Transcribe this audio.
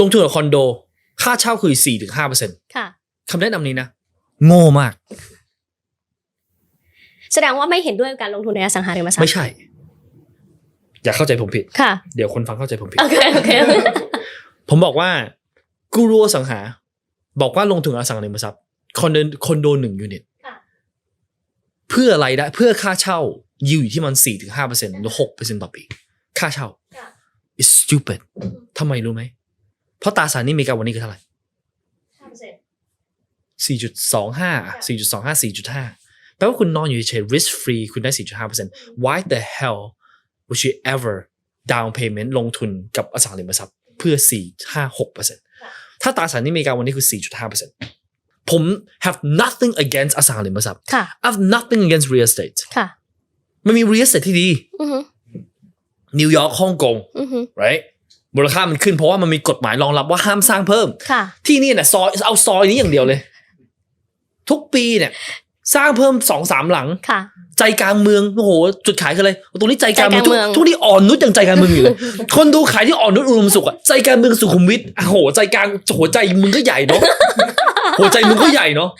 ลงทุนกับคอนโด ค่าเช่าคือสี่ถึงห้าเปอร์เซ็นค่ะ คำแนะนำนี้นะ โง่มาก แสดงว่าไม่เห็นด้วยกับการลงทุนในอสังหาริมทรัพไม่ย์ใช่ อย่าเข้าใจผมผิด ค่ะ เดี๋ยวคนฟังเข้าใจผมผิด โอเคโอเค ผมบอกว่ากูรูอสังหา บอกว่าลงทุนอสังหาริมทรัพย์คอนโดคอนโดหนึ่งยูนิตค่ะเพื่ออะไรได้เพื่อค่าเช่ายิวอยู่ที่มันสี่ถึงห้าเปอร์เซ็นต์หรือหกเปอร์เซ็นต์ต่อปี ค่าเช่าค่ะ it's stupid ทำไมรู้ไหม เพราะตราสารหนี้อเมริกาวันนี้คือเท่าไหร่สี่จุดสองห้าสี่จุดสองห้าสี่จุดห้าแปลว่าคุณนอนอยู่เฉยๆ risk free คุณได้สี่จุดห้าเปอร์เซ็นต์ why the hell would you ever down payment ลงทุนกับอสังหาริมทรัพย์เพื่อสี่ห้าหกเปอร์เซ็นต์ถ้าตราสารหนี้อเมริกาวันนี้คือสี่จุดห้าเปอร์เซ็นต์ผม have nothing against อสังหาริมทรัพย์ค่ะ I have nothing against real estate ค่ะมันมี real estate ที่ดีอือฮึนิวยอร์กฮ่องกงอือฮึ right มูลค่ามันขึ้นเพราะว่ามันมีกฎหมายรองรับว่าห้ามสร้างเพิ่ม ค่ะ ที่นี่เนี่ยซอยเอาซอยนี้อย่างเดียวเลย ทุกปีเนี่ย สร้างเพิ่มสองสามหลัง ค่ะ ใจกลางเมืองโอ้โหจุดขายคืออะไรตรงนี้ใจกลางเมืองใจกลางเมือง ทุกทุกที่อ่อนนุชยังใจกลางเมืองอยู่เลย คนดูขายที่อ่อนนุชอุดมสุขอะใจกลางเมืองสุขุมวิทโอ้โหใจกลางหัวใจมึงก็ใหญ่เนาะหัวใจมึงก็ใหญ่เนาะ